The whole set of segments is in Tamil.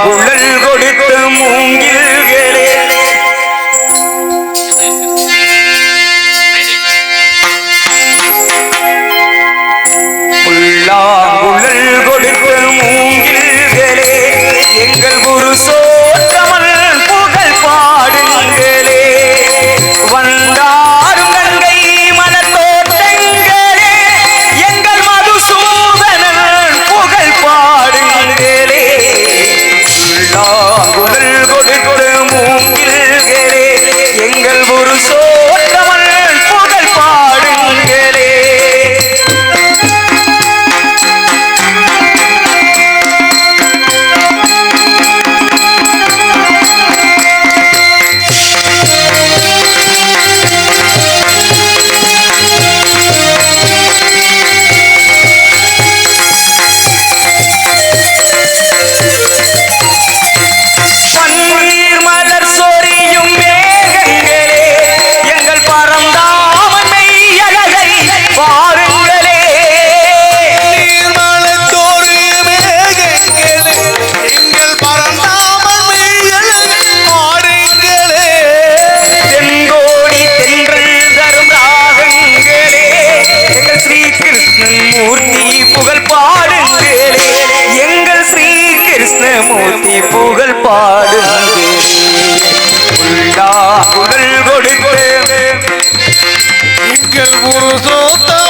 குழல் கொடுத்த மூங்கில்களே. புல்லாங்குழல் கொடுத்த மூங்கில்களே. எங்கள் குருசோ புகழ் பாடுங்களே உள்ளா புகழ் கொடுத்து எங்கள் சோத்த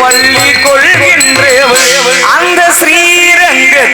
பள்ளி கொள்